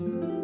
우와.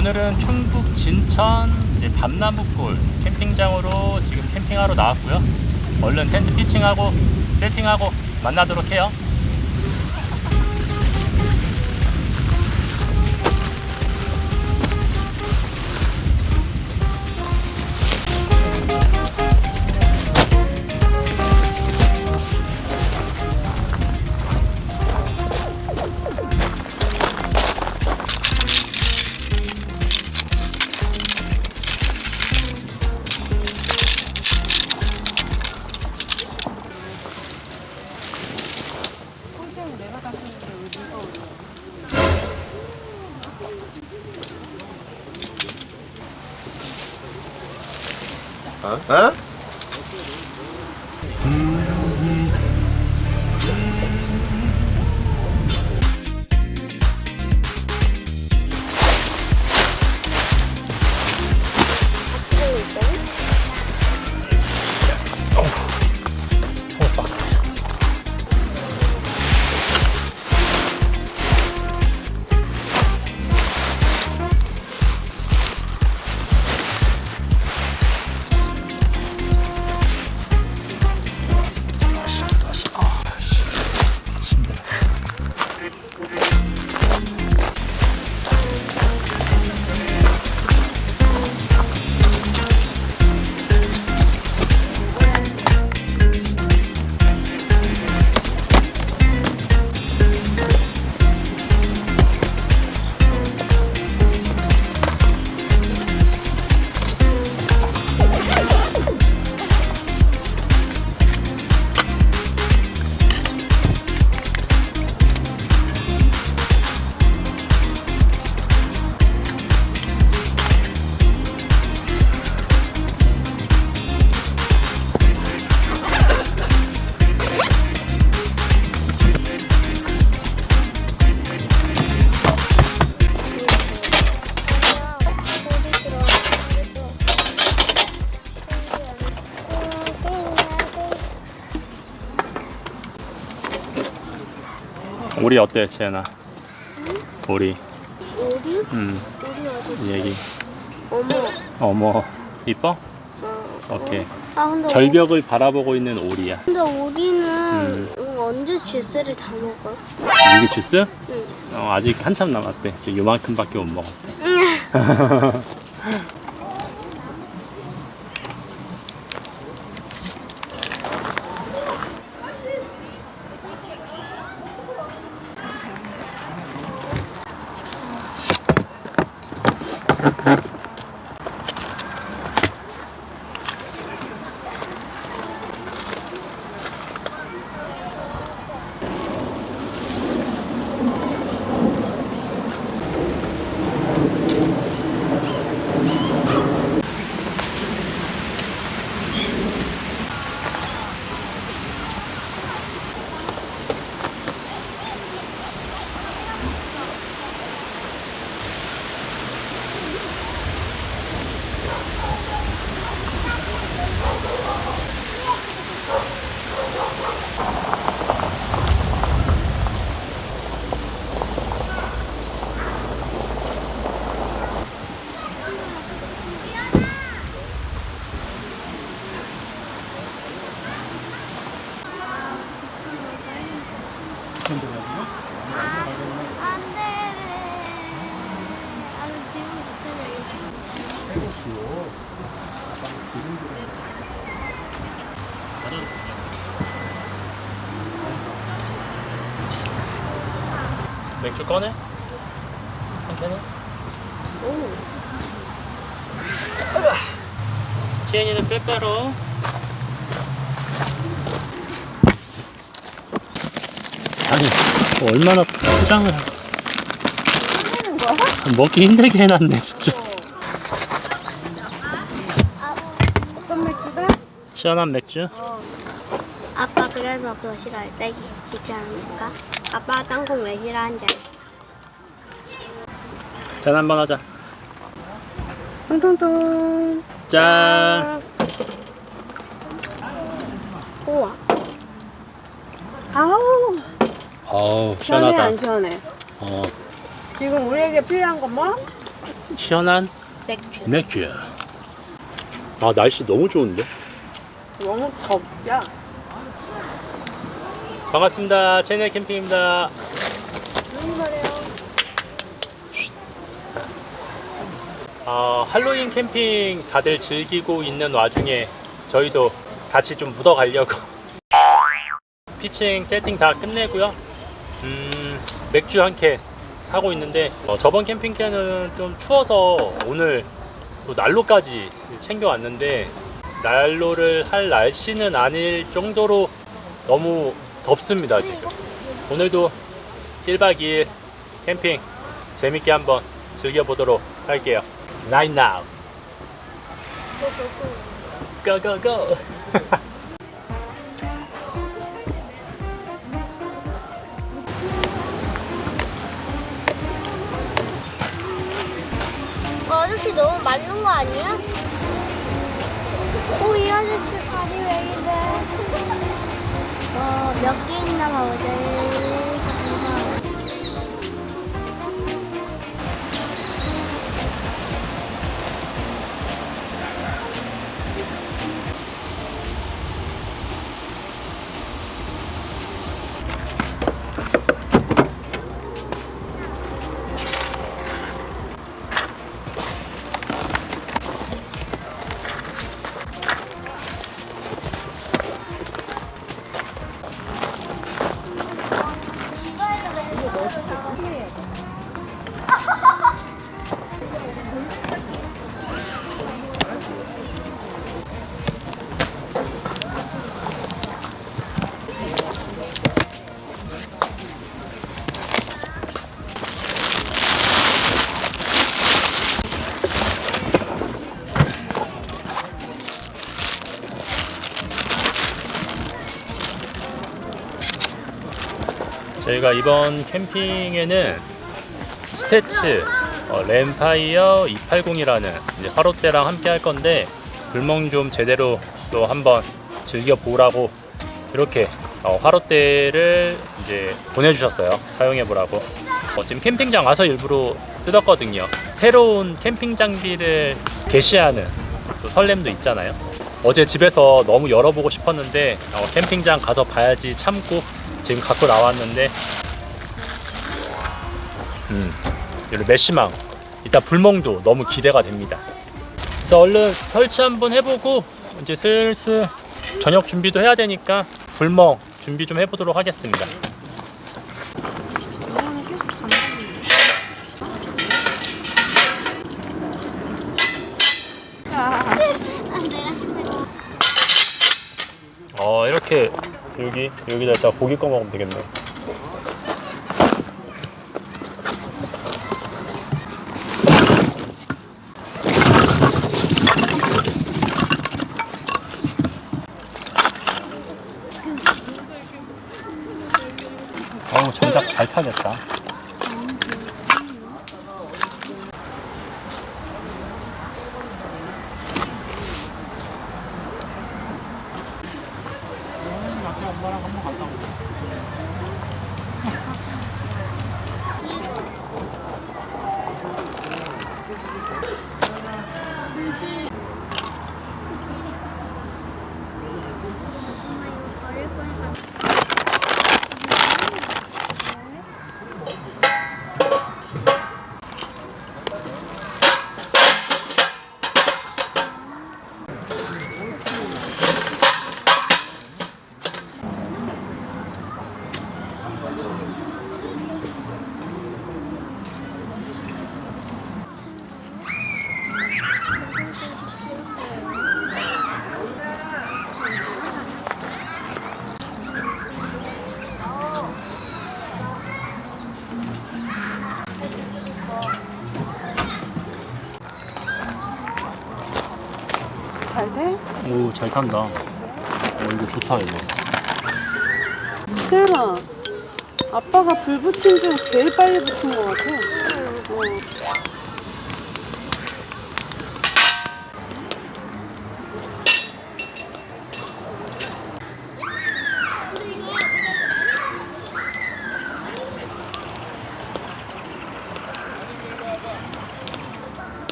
오늘은 충북 진천 이제 밤나무골 캠핑장으로 지금 캠핑하러 나왔고요. 얼른 텐트 피칭하고 세팅하고 만나도록 해요. 어? 우리 어때, 채연아? 우리, 우리? 음, 우리 어디 있어? 얘기. 어머. 어머, 이뻐? 어, 오케이. 아 근데 절벽을 바라보고 있는 오리야. 근데 우리는 음. 음, 언제 쥐스를 다 먹어? 이게 주스? 응. 어, 아직 한참 남았대. 지금 요만큼밖에 못 먹었대. Ha ha ha. 맥주 꺼내? 한 캔은? 오. 지혜이는 빼빼로. 아니, 뭐 얼마나 포장을 하는 거야? 먹기 힘들게 해놨네, 진짜. 어떤 맥주가? 시원한 맥주? 아빠 그래서 그거 싫어할 때 귀찮으니까 아빠 땅콩 왜 싫어한지? 짠 한번 하자. 통통통. 짠. 우와 아우 어우, 시원해 시원하다. 안 시원해? 어, 지금 우리에게 필요한 건 뭐? 시원한 맥주 맥주. 아, 날씨 너무 좋은데? 너무 덥야. 반갑습니다. 채널 캠핑입니다. 어, 할로윈 캠핑 다들 즐기고 있는 와중에 저희도 같이 좀 묻어가려고 피칭 세팅 다 끝내고요. 음, 맥주 한 캔 하고 있는데 어, 저번 캠핑 때는 좀 추워서 오늘 또 난로까지 챙겨왔는데 난로를 할 날씨는 아닐 정도로 너무 덥습니다 지금. 오늘도 1박 2일 캠핑 재밌게 한번 즐겨보도록 할게요. Right now. Go go go. 어, 아저씨 너무 맞는 거 아니야? 몇 개 있나 봐보자. 저희가 이번 캠핑에는 스태츠 어, 램파이어 280이라는 이제 화롯대랑 함께 할 건데 불멍 좀 제대로 또 한번 즐겨 보라고 이렇게 어, 화롯대를 이제 보내주셨어요. 사용해 보라고. 어, 지금 캠핑장 와서 일부러 뜯었거든요. 새로운 캠핑 장비를 게시하는 또 설렘도 있잖아요. 어제 집에서 너무 열어보고 싶었는데 어, 캠핑장 가서 봐야지 참고 지금 갖고 나왔는데 음, 여기 메시망 이따 불멍도 너무 기대가 됩니다. 그래서 얼른 설치 한번 해보고 이제 슬슬 저녁 준비도 해야 되니까 불멍 준비 좀 해보도록 하겠습니다. 어 이렇게 여기 여기다 딱 고기 꺼 먹으면 되겠네. 잘 탄다. 어, 이거 좋다, 이거. 태연아, 아빠가 불 붙인 중 제일 빨리 붙은 것 같아. 어.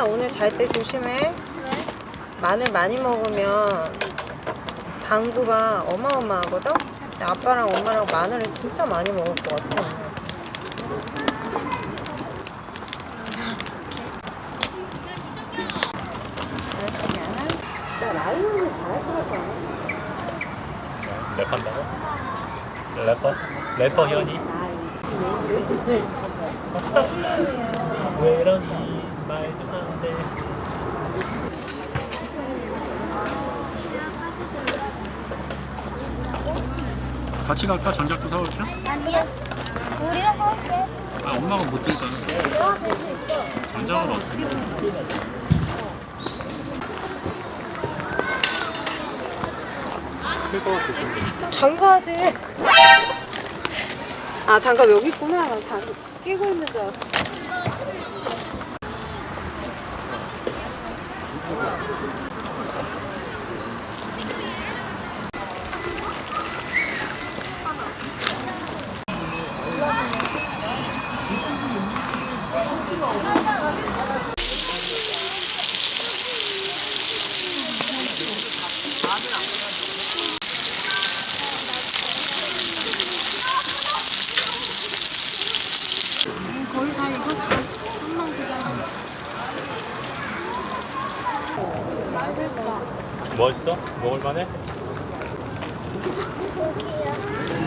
태연아, 오늘 잘 때 조심해. 마늘 많이 먹으면 방구가 어마어마하거든? 근데 아빠랑 엄마랑 마늘을 진짜 많이 먹을 것 같아. 라이언은 잘할 것 같지 않아? 랩한다고? 래퍼? 래퍼 현이? 왜 이러니 말도 안 돼. 같이 갈까? 전작도 사올까? 아니야. 우리가 사올게. 아 엄마가 못 들잖아. 될수 있어. 전작을 어떻게? 장가하지. 아, 장갑 여기 있구나. 나 장, 끼고 있는 줄 알았어. 거의 다 익었어. 한번 기다려. 멋있어? 먹을만해?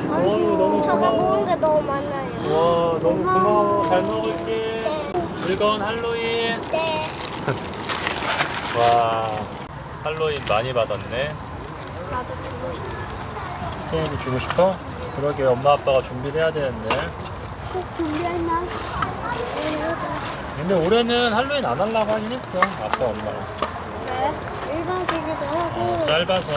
어우 너무 저가 고마워. 먹은 게 너무 많아요. 와 너무 고마워 잘 먹을게 즐거운 할로윈 네. 와 할로윈 많이 받았네 나도 주고 싶어. 채연이 주고 싶어? 그러게 엄마 아빠가 준비를 해야 되는데 꼭 준비했나? 근데 올해는 할로윈 안 하려고 하긴 했어 아빠 엄마랑 네. 일반 기기도 하고. 어, 짧아서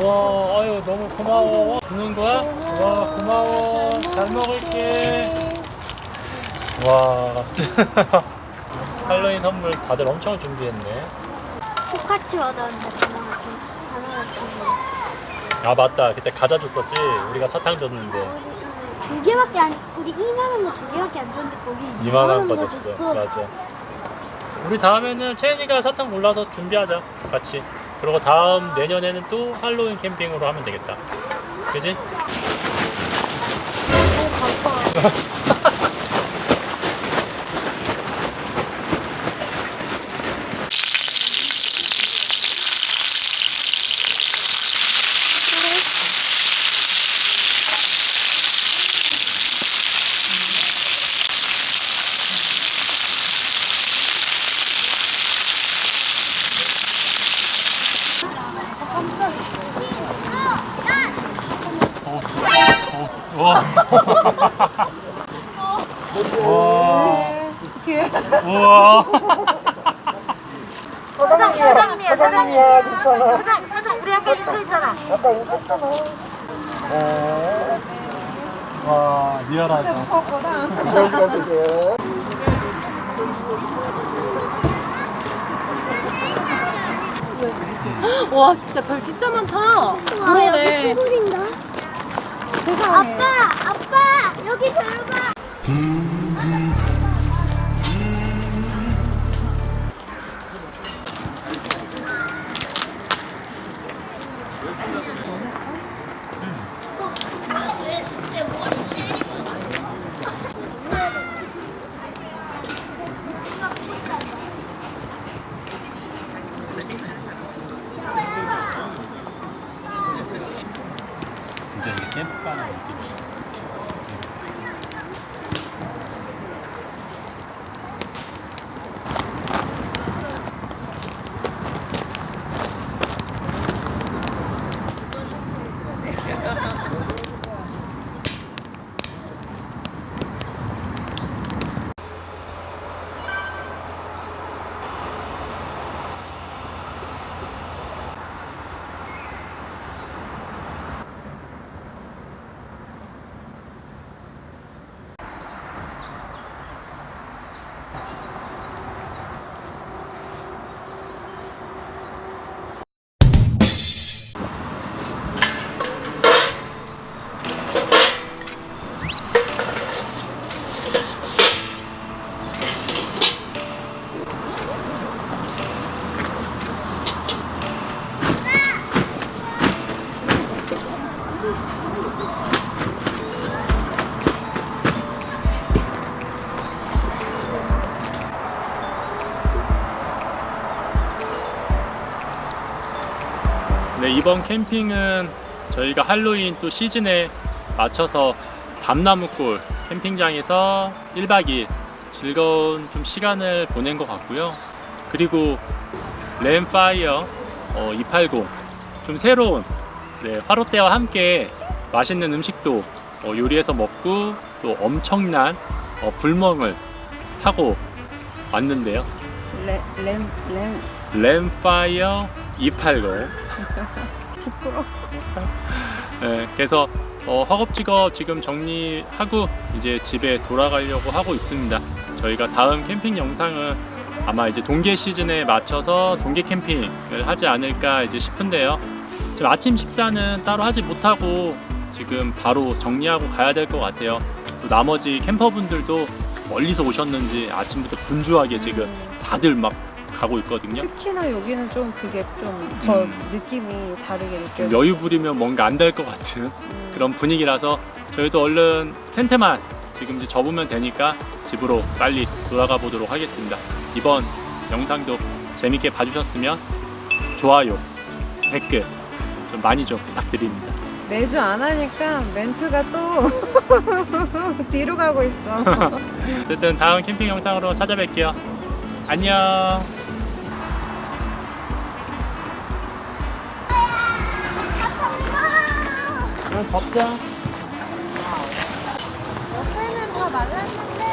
와 아유 너무 고마워 주는 거야? 와 고마워 잘 먹을게 와. 할로윈 선물 다들 엄청 준비했네. 똑같이 얻었는데 아 맞다. 그때 과자 줬었지? 우리가 사탕 줬는데. 두 개밖에 안 우리 이만한 거 두 개밖에 안 줬는데 거기 이만한 거거 줬어. 맞아. 우리 다음에는 채연이가 사탕 골라서 준비하자. 같이. 그리고 다음 내년에는 또 할로윈 캠핑으로 하면 되겠다. 그지? 와. 우와. 사장님이야, 사장님이야, 괜찮아. 사장 사장 우리 아까 인사 했잖아 아까 웃었잖아. 와, 리얼하다. 무섭거든. 와, 진짜 별 진짜 많다. 그러네. 아빠 아빠 여기 별 봐. 이번 캠핑은 저희가 할로윈 또 시즌에 맞춰서 밤나무골 캠핑장에서 1박 2일 즐거운 좀 시간을 보낸 것 같고요. 그리고 램파이어 어, 280 좀 새로운 네, 화롯대와 함께 맛있는 음식도 어, 요리해서 먹고 또 엄청난 어, 불멍을 하고 왔는데요. 램 램 램 램파이어 280 부끄러. 네, 그래서 어, 허겁지겁 지금 정리하고 이제 집에 돌아가려고 하고 있습니다. 저희가 다음 캠핑 영상은 아마 이제 동계 시즌에 맞춰서 동계 캠핑을 하지 않을까 이제 싶은데요. 지금 아침 식사는 따로 하지 못하고 지금 바로 정리하고 가야 될 것 같아요. 또 나머지 캠퍼분들도 멀리서 오셨는지 아침부터 분주하게 지금 다들 막 가고 있거든요. 특히나 여기는 좀 그게 좀 더 음. 느낌이 다르게 좀 느껴져. 여유 부리면 뭔가 안 될 것 같은 그런 분위기라서 저희도 얼른 텐트만 지금 이제 접으면 되니까 집으로 빨리 돌아가 보도록 하겠습니다. 이번 영상도 재밌게 봐주셨으면 좋아요, 댓글 좀 많이 좀 부탁드립니다. 매주 안 하니까 멘트가 또 뒤로 가고 있어. 어쨌든 다음 캠핑 영상으로 찾아뵐게요. 안녕. 그럼 덥자. 옆에는 다 말랐는데